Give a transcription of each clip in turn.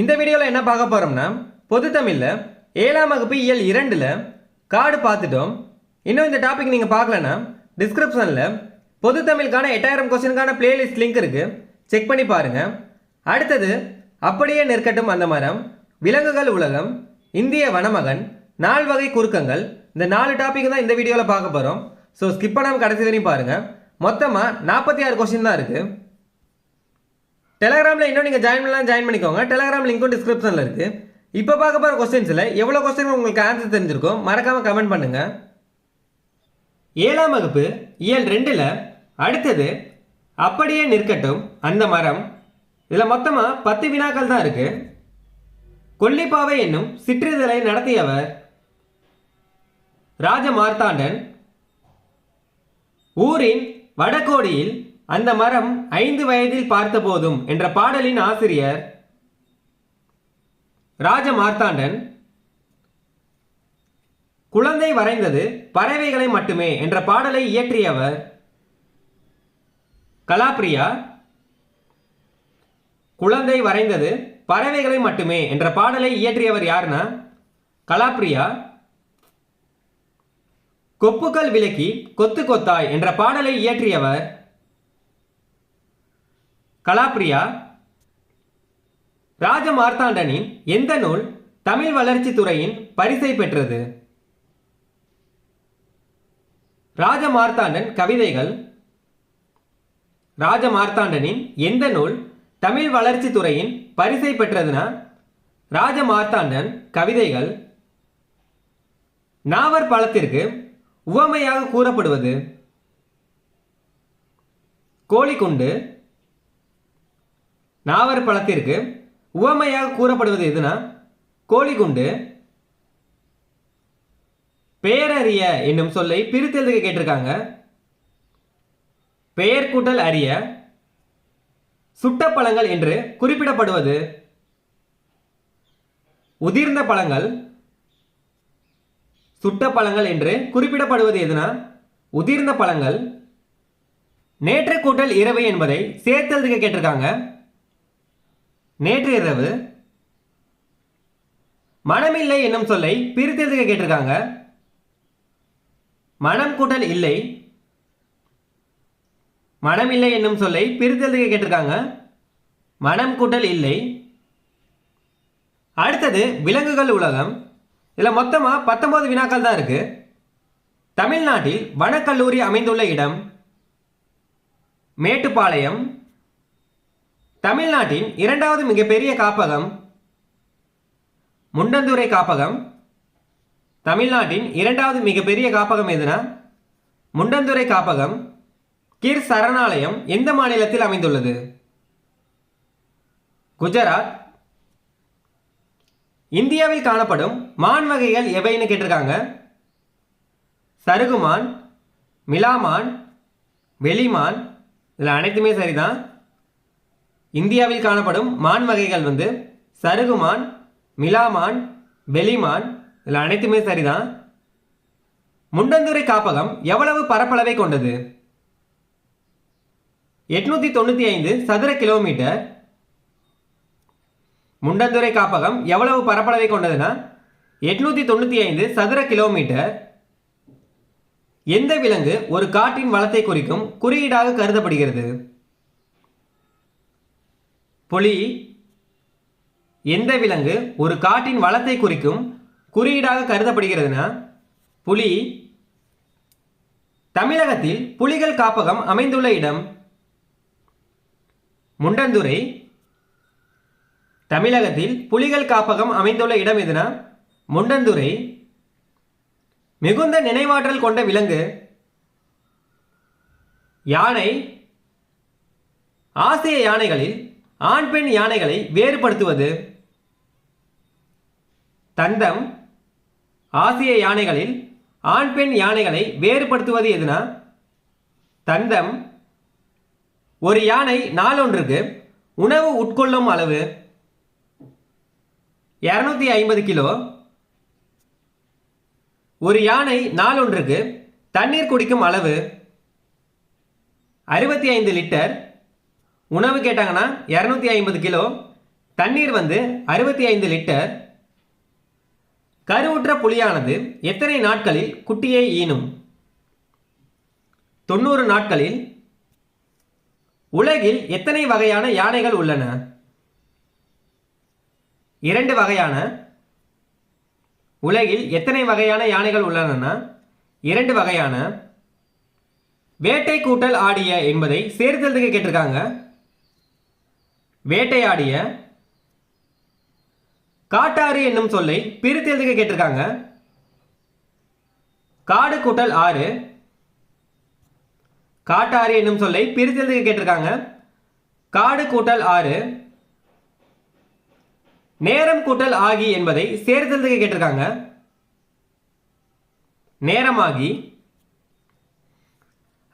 இந்த வீடியோவில் என்ன பார்க்க போகிறோம்னா பொது தமிழில் ஏழாம் வகுப்பு இயல் இரண்டில் கார்டு பார்த்துட்டோம். இன்னும் இந்த டாபிக் நீங்கள் பார்க்கலன்னா டிஸ்கிரிப்ஷனில் பொது தமிழுக்கான எட்டாயிரம் கொஸ்டினுக்கான பிளேலிஸ்ட் லிங்க் இருக்குது செக் பண்ணி பாருங்கள் அடுத்தது அப்படியே நிற்கட்டும் அந்த மரம் விலங்குகள் உலகம் இந்திய வனமகன் நால் வகை குறுக்கங்கள். இந்த நாலு டாபிக் தான் இந்த வீடியோவில் பார்க்க போகிறோம் ஸோ ஸ்கிப் பண்ணாமல் கடைசி வரையும் பாருங்கள் மொத்தமாக நாற்பத்தி ஆறு கொஸ்டின் தான் இருக்குது டெலகிராமில் இன்னும் நீங்கள் ஜாயின் பண்ணலாம் ஜாயின் பண்ணிக்கோங்க. டெலகிராம் லிங்க்கும் டிஸ்கிரிப்ஷனில் இருக்குது இப்போ பார்க்க போகிற கொஸ்டின்ஸில் எவ்வளோ கொஸ்டின் உங்களுக்கு ஆன்சர் தெரிஞ்சிருக்கும்? மறக்காமல் கமெண்ட் பண்ணுங்கள் ஏழாம் வகுப்பு இயல் ரெண்டில் அடுத்தது அப்படியே நிற்கட்டும் அந்த மரம். இதில் மொத்தமாக பத்து வினாக்கள் தான் இருக்குது கொல்லிப்பாவை என்னும் சிற்றிதழை நடத்தியவர் ராஜ மார்த்தாண்டன் ஊரின் வடகோடியில் அந்த மரம் ஐந்து வயதில் பார்த்த போதும் என்ற பாடலின் ஆசிரியர் ராஜ மார்த்தாண்டன் குழந்தை வரைந்தது பறவைகளை மட்டுமே என்ற பாடலை இயற்றியவர் கலாப்ரியா குழந்தை வரைந்தது பறவைகளை மட்டுமே என்ற பாடலை இயற்றியவர் யாருன்னா கலாப்ரியா கொப்புக்கள் விலக்கி கொத்து கொத்தாய் என்ற பாடலை இயற்றியவர் கலாப்ரியா ராஜ மார்த்தாண்டனின் எந்த நூல் தமிழ் வளர்ச்சி துறையின் பரிசை பெற்றது? ராஜ மார்த்தாண்டன் கவிதைகள். ராஜ மார்த்தாண்டனின் எந்த நூல் தமிழ் வளர்ச்சி துறையின் பரிசை பெற்றதுன்னா ராஜ மார்த்தாண்டன் கவிதைகள். நாவர் பழத்திற்கு உவமையாக கூறப்படுவது. கோழிக்குண்டு நாவர் பழத்திற்கு உவமையாக கூறப்படுவது எதுனா? கோழிக்குண்டு பெயரறிய என்னும் சொல்லை பிரித்தெழுதுக்கு கேட்டிருக்காங்க. பெயர் கூட்டல் அறிய சுட்ட பழங்கள் என்று குறிப்பிடப்படுவது. உதிர்ந்த பழங்கள் சுட்ட பழங்கள் என்று குறிப்பிடப்படுவது எதுனா? உதிர்ந்த பழங்கள் நேற்று கூட்டல் இரவு என்பதை சேர்த்தெழுதுக கேட்டிருக்காங்க. நேற்று இரவு மனமில்லை என்னும் சொல்லை பிரித்தெழுதுக கேட்டிருக்காங்க. மனம் கூட்டல் இல்லை. மனமில்லை என்னும் சொல்லை பிரித்தெழுதுக கேட்டிருக்காங்க. மனம் கூட்டல் இல்லை. அடுத்தது விலங்குகள் உலகம். இதில் மொத்தமாக பத்தொன்பது வினாக்கள் தான் இருக்கு. தமிழ்நாட்டில் வனக்கல்லூரி அமைந்துள்ள இடம் மேட்டுப்பாளையம். தமிழ்நாட்டின் இரண்டாவது மிகப்பெரிய காப்பகம் முண்டந்துறை காப்பகம். தமிழ்நாட்டின் இரண்டாவது மிகப்பெரிய காப்பகம் எதுனா? முண்டந்துறை காப்பகம் கிர் சரணாலயம் எந்த மாநிலத்தில் அமைந்துள்ளது? குஜராத். இந்தியாவில் காணப்படும் மான் வகைகள் எவைன்னு கேட்டிருக்காங்க. சருகுமான் மிலாமான் வெளிமான் இதில் அனைத்துமே சரிதான். இந்தியாவில் காணப்படும் மான் வகைகள் வந்து சருகுமான் மிலாமான் வெளிமான் இதில் அனைத்துமே சரிதான். முண்டந்துறை காப்பகம் எவ்வளவு பரப்பளவை கொண்டது? எட்நூத்தி தொண்ணூற்றி ஐந்து சதுர கிலோமீட்டர். முண்டந்துறை காப்பகம் எவ்வளவு பரப்பளவை கொண்டதுன்னா எட்நூத்தி தொண்ணூற்றி ஐந்து சதுர கிலோமீட்டர். எந்த விலங்கு ஒரு காட்டின் வளத்தை குறிக்கும் குறியீடாக கருதப்படுகிறது? புலி எந்த விலங்கு ஒரு காட்டின் வளத்தை குறிக்கும் குறியீடாக கருதப்படுகிறதுனா புலி தமிழகத்தில் புலிகள் காப்பகம் அமைந்துள்ள இடம் முண்டந்துறை தமிழகத்தில் புலிகள் காப்பகம் அமைந்துள்ள இடம் எதுனா முண்டந்துறை. மிகுந்த நினைவாற்றல் கொண்ட விலங்கு யானை. ஆசிய யானைகளில் ஆண் பெண் யானைகளை வேறுபடுத்துவது? தந்தம் ஆசிய யானைகளில் ஆண் பெண் யானைகளை வேறுபடுத்துவது எதுனா? தந்தம் ஒரு யானை நாளொன்றுக்கு உணவு உட்கொள்ளும் அளவு இரநூத்தி ஐம்பது கிலோ. ஒரு யானை நாளொன்றுக்கு தண்ணீர் குடிக்கும் அளவு அறுபத்தி ஐந்து லிட்டர். உணவு கேட்டாங்கன்னா இரநூத்தி ஐம்பது கிலோ தண்ணீர் வந்து அறுபத்தி ஐந்து லிட்டர். கருவுற்ற புலியானது எத்தனை நாட்களில் குட்டியை ஈனும்? தொண்ணூறு நாட்களில். உலகில் எத்தனை வகையான யானைகள் உள்ளன? இரண்டு வகையான. உலகில் எத்தனை வகையான யானைகள் உள்ளனன்னா? இரண்டு வகையான. வேட்டை கூட்டல் ஆடிய என்பதை சேர்த்தல் கேட்டிருக்காங்க. வேட்டையாடிய காட்டாறு என்னும் சொல்லை பிரித்தெழுதுக கேட்டிருக்காங்க. காடு கூட்டல் ஆறு. காட்டாறு என்னும் சொல்லை பிரித்தெழுதுக கேட்டிருக்காங்க. காடு கூட்டல் ஆறு. நேரம் கூட்டல் ஆகி என்பதை சேர்த்தெழுதுக கேட்டிருக்காங்க. நேரமாகி.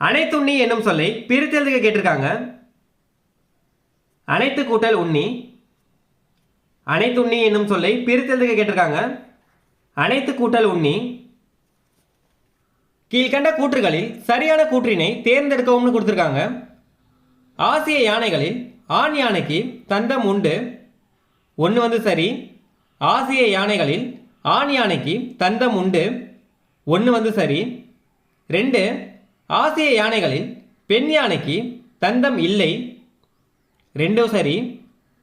அனைத்துண்ணி என்னும் சொல்லை பிரித்தெழுதுக கேட்டிருக்காங்க. அனைத்து கூட்டல் உண்ணி. அனைத்து உண்ணி என்னும் சொல்லை பிரித்தெழுதுக கேட்டிருக்காங்க. அனைத்து கூட்டல் உண்ணி. கீழ்கண்ட கூற்றுகளில் சரியான கூற்றினை தேர்ந்தெடுக்கவும்னு கொடுத்துருக்காங்க. ஆசிய யானைகளில் ஆண் யானைக்கு தந்தம் உண்டு. ஒன்று வந்து சரி. ஆசிய யானைகளில் ஆண் யானைக்கு தந்தம் உண்டு. ஒன்று வந்து சரி. ரெண்டு ஆசிய யானைகளில் பெண் யானைக்கு தந்தம் இல்லை. ரெண்டும் சரி.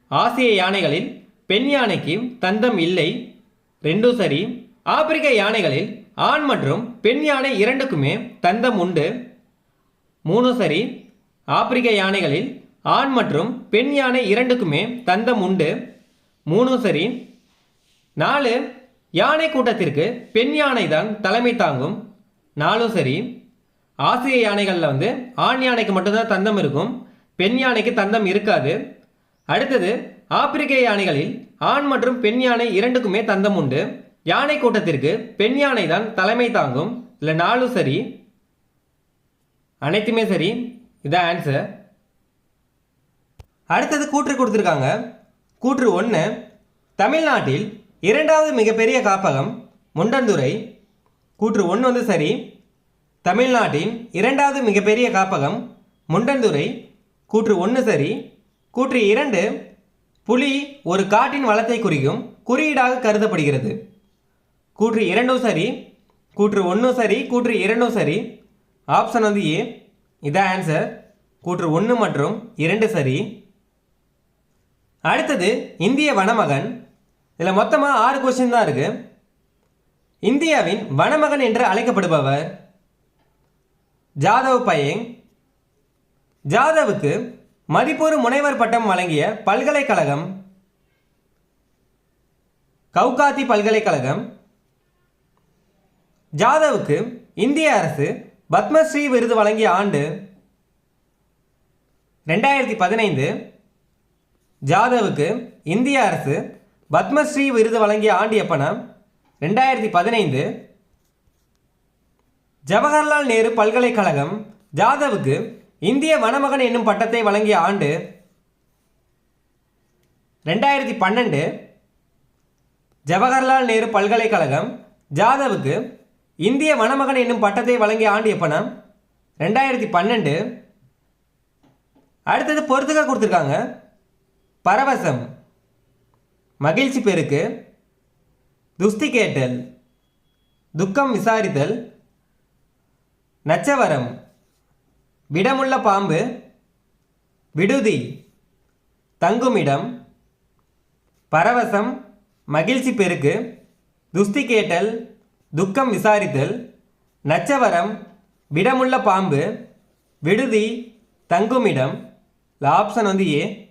ஆசிய யானைகளில் பெண் யானைக்கு தந்தம் இல்லை. ரெண்டும் சரி. ஆப்பிரிக்க யானைகளில் ஆண் மற்றும் பெண் யானை இரண்டுக்குமே தந்தம் உண்டு. மூணு சரி. ஆப்பிரிக்க யானைகளில் ஆண் மற்றும் பெண் யானை இரண்டுக்குமே தந்தம் உண்டு. மூணு சரி. நாலு. யானை கூட்டத்திற்கு பெண் யானை தான் தலைமை தாங்கும். நாலும் சரி. ஆசிய யானைகளில் வந்து ஆண் யானைக்கு மட்டும்தான் தந்தம் இருக்கும். பெண் யானைக்கு தந்தம் இருக்காது. அடுத்தது ஆப்பிரிக்க யானைகளில் ஆண் மற்றும் பெண் யானை இரண்டுக்குமே தந்தம் உண்டு. யானை கூட்டத்திற்கு பெண் யானை தான் தலைமை தாங்கும். இல்லை நாலும் சரி. அனைத்துமே சரி. இதான் ஆன்சர் அடுத்தது கூற்று கொடுத்துருக்காங்க. கூற்று ஒன்று தமிழ்நாட்டில் இரண்டாவது மிகப்பெரிய காப்பகம் முண்டந்துறை. கூற்று ஒன்று வந்து சரி. தமிழ்நாட்டின் இரண்டாவது மிகப்பெரிய காப்பகம் முண்டந்துறை. கூற்று ஒன்று சரி. கூற்று இரண்டு புலி ஒரு காட்டின் வளத்தை குறிக்கும் குறியீடாக கருதப்படுகிறது. கூற்று இரண்டும் சரி. கூற்று ஒன்றும் சரி கூற்று இரண்டும் சரி. ஆப்ஷன் வந்து ஏ இதான் ஆன்சர் கூற்று ஒன்று மற்றும் இரண்டு சரி. அடுத்தது இந்திய வனமகன். இதில் மொத்தமாக ஆறு கொஸ்டின் தான் இருக்கு. இந்தியாவின் வனமகன் என்று அழைக்கப்படுபவர் ஜாதவ் பயங். ஜாதவுக்கு மதிப்பூர் முனைவர் பட்டம் வழங்கிய பல்கலைக்கழகம் கவுகாத்தி பல்கலைக்கழகம் ஜாதவுக்கு இந்திய அரசு பத்மஸ்ரீ விருது வழங்கிய ஆண்டு ரெண்டாயிரத்தி பதினைந்து ஜாதவுக்கு இந்திய அரசு பத்மஸ்ரீ விருது வழங்கிய ஆண்டு எப்பனா? ரெண்டாயிரத்தி பதினைந்து ஜவஹர்லால் நேரு பல்கலைக்கழகம் ஜாதவுக்கு இந்திய வனமகன் என்னும் பட்டத்தை வழங்கிய ஆண்டு ரெண்டாயிரத்தி பன்னெண்டு ஜவஹர்லால் நேரு பல்கலைக்கழகம் ஜாதவுக்கு இந்திய வனமகன் என்னும் பட்டத்தை வழங்கிய ஆண்டு எப்பனா? ரெண்டாயிரத்தி பன்னெண்டு. அடுத்தது பொறுத்துக்க கொடுத்துருக்காங்க. பரவசம் மகிழ்ச்சி பெருக்கு துஸ்தி கேட்டல் துக்கம் விசாரித்தல் நச்சவரம் விடமுள்ள பாம்பு விடுதி தங்குமிடம் பரவசம் மகிழ்ச்சி பெருக்கு துஸ்தி கேட்டல் துக்கம் விசாரித்தல் நச்சவரம் விடமுள்ள பாம்பு விடுதி தங்குமிடம் ஆப்ஷன் வந்து ஏ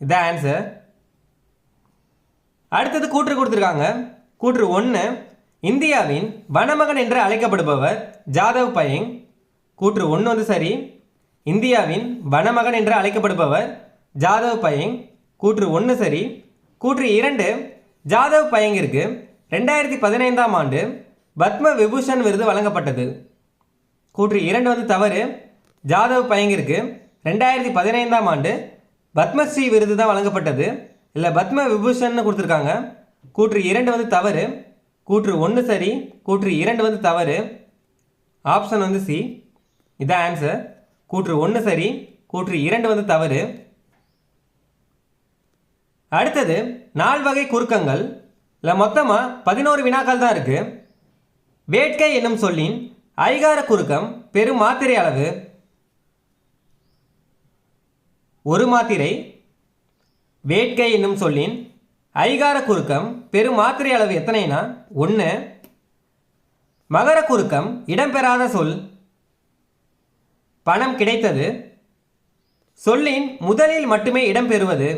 இதான் ஆன்சர் அடுத்தது கூற்று கொடுத்துருக்காங்க. கூற்று ஒன்று இந்தியாவின் வனமகன் என்று அழைக்கப்படுபவர் ஜாதவ் பயங் கூற்று ஒன்று வந்து சரி. இந்தியாவின் வனமகன் என்று அழைக்கப்படுபவர் ஜாதவ் பயங். கூற்று ஒன்று சரி. கூற்று இரண்டு ஜாதவ் பயங்கிற்கு ரெண்டாயிரத்தி பதினைந்தாம் ஆண்டு பத்ம விபூஷன் விருது வழங்கப்பட்டது. கூற்று இரண்டு வந்து தவறு. ஜாதவ் பயங்கிற்கு ரெண்டாயிரத்தி பதினைந்தாம் ஆண்டு பத்மஸ்ரீ விருது தான் வழங்கப்பட்டது. இல்லை பத்ம விபூஷன் கொடுத்துருக்காங்க. கூற்று இரண்டு வந்து தவறு. கூற்று ஒன்று சரி. கூற்று இரண்டு வந்து தவறு. ஆப்ஷன் வந்து சி. இதான் ஆன்சர் கூற்று ஒன்று சரி கூற்று இரண்டு வந்து தவறு. அடுத்தது நால் வகை குறுக்கங்கள். இல்லை மொத்தமாக பதினோரு வினாக்கள் தான் இருக்கு. வேட்கை என்னும் சொல்லின் ஐகார குறுக்கம் பெரும் மாத்திரை அளவு. ஒரு மாத்திரை. வேட்கை என்னும் சொல்லின் ஐகார குறுக்கம் பெரும் மாத்திரை அளவு எத்தனைனா? ஒன்று மகர குறுக்கம் இடம்பெறாத சொல். பணம் கிடைத்தது. சொல்லின் முதலில் மட்டுமே இடம்பெறுவது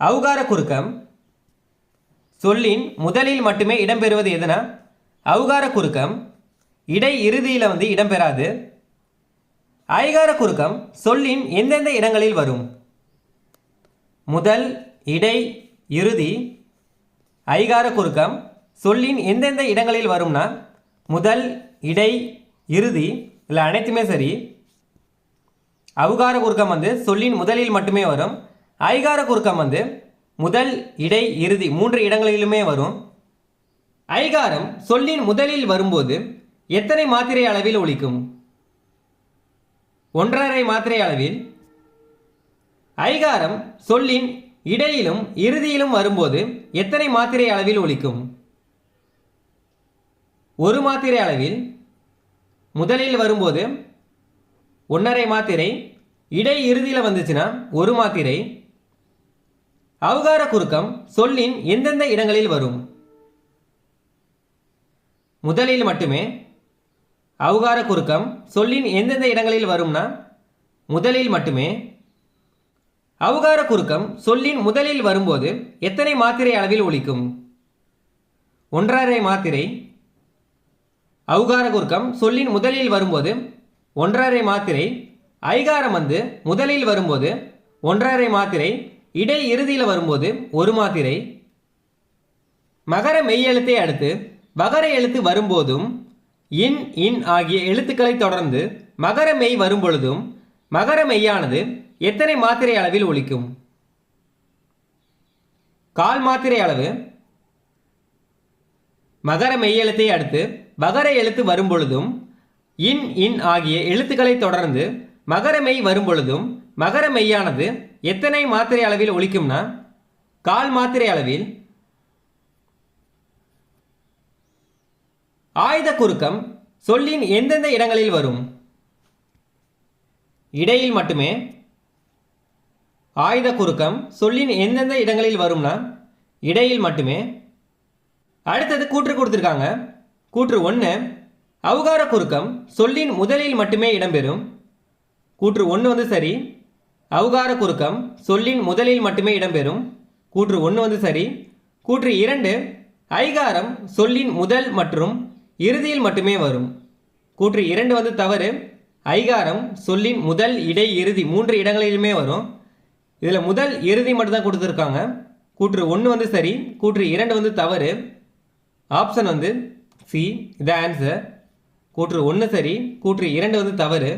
அவுகார குறுக்கம். சொல்லின் முதலில் மட்டுமே இடம்பெறுவது எதுனா? அவுகார குறுக்கம். இடை இறுதியில் வந்து இடம்பெறாது ஐகார குறுக்கம் சொல்லின் எந்தெந்த இடங்களில் வரும்? முதல் இடை இறுதி. ஐகார குறுக்கம் சொல்லின் எந்தெந்த இடங்களில் வரும்னா? முதல் இடை இறுதி இல்லை அனைத்துமே சரி. அவுகார குறுக்கம் வந்து சொல்லின் முதலில் மட்டுமே வரும். ஐகார குறுக்கம் வந்து முதல் இடை இறுதி மூன்று இடங்களிலுமே வரும். ஐகாரம் சொல்லின் முதலில் வரும்போது எத்தனை மாத்திரை அளவில் ஒழிக்கும்? ஒன்றரை மாத்திரை அளவில். ஐகாரம் சொல்லின் இடையிலும் இறுதியிலும் வரும்போது எத்தனை மாத்திரை அளவில் ஒழிக்கும்? ஒரு மாத்திரை அளவில் முதலில் வரும்போது ஒன்றரை மாத்திரை இடை இறுதியில் வந்துச்சுன்னா ஒரு மாத்திரை. அவகார குறுக்கம் சொல்லின் எந்தெந்த இடங்களில் வரும்? முதலில் மட்டுமே அவகார குறுக்கம் சொல்லின் எந்தெந்த இடங்களில் வரும்னா முதலில் மட்டுமே அவகார குறுக்கம் சொல்லின் முதலில் வரும்போது எத்தனை மாத்திரை அளவில் ஒழிக்கும்? ஒன்றரை மாத்திரை அவுகார குறுக்கம் சொல்லின் முதலில் வரும்போது ஒன்றரை மாத்திரை ஐகாரம் வந்து முதலில் வரும்போது ஒன்றரை மாத்திரை இடை இறுதியில் வரும்போது ஒரு மாத்திரை. மகர மெய்யெழுத்தை அடுத்து மகர எழுத்து வரும்போதும் இன் இன் ஆகிய எழுத்துக்களை தொடர்ந்து மகர மெய் வரும்பொழுதும் மகர மெய்யானது எத்தனை மாத்திரை அளவில் ஒழிக்கும் கால் மாத்திரை அளவு மகர மெய்யெழுத்தை அடுத்து வகர எழுத்து வரும்பொழுதும் இன் இன் ஆகிய எழுத்துக்களை தொடர்ந்து மகர மெய் வரும்பொழுதும் மகர மெய்யானது எத்தனை மாத்திரை அளவில் ஒழிக்கும்னா கால் மாத்திரை அளவில் ஆயுத குறுக்கம் சொல்லின் எந்தெந்த இடங்களில் வரும்? இடையில் மட்டுமே. ஆயுத குறுக்கம் சொல்லின் எந்தெந்த இடங்களில் வரும்னா இடையில் மட்டுமே. அடுத்தது கூற்று கொடுத்துருக்காங்க. கூற்று ஒன்று அவுகார குறுக்கம் சொல்லின் முதலில் மட்டுமே இடம்பெறும். கூற்று ஒன்று வந்து சரி அவுகார குறுக்கம் சொல்லின் முதலில் மட்டுமே இடம்பெறும். கூற்று ஒன்று வந்து சரி கூற்று இரண்டு ஐகாரம் சொல்லின் முதல் மற்றும் இறுதியில் மட்டுமே வரும். கூற்று இரண்டு வந்து தவறு ஐகாரம் சொல்லின் முதல் இடை இறுதி மூன்று இடங்களிலுமே வரும். இதில் முதல் இறுதி மட்டும்தான் கொடுத்துருக்காங்க. கூற்று ஒன்று வந்து சரி கூற்று இரண்டு வந்து தவறு. ஆப்ஷன் வந்து சி இதான் ஆன்சர் கூற்று ஒன்று சரி கூற்று இரண்டு வந்து தவறு.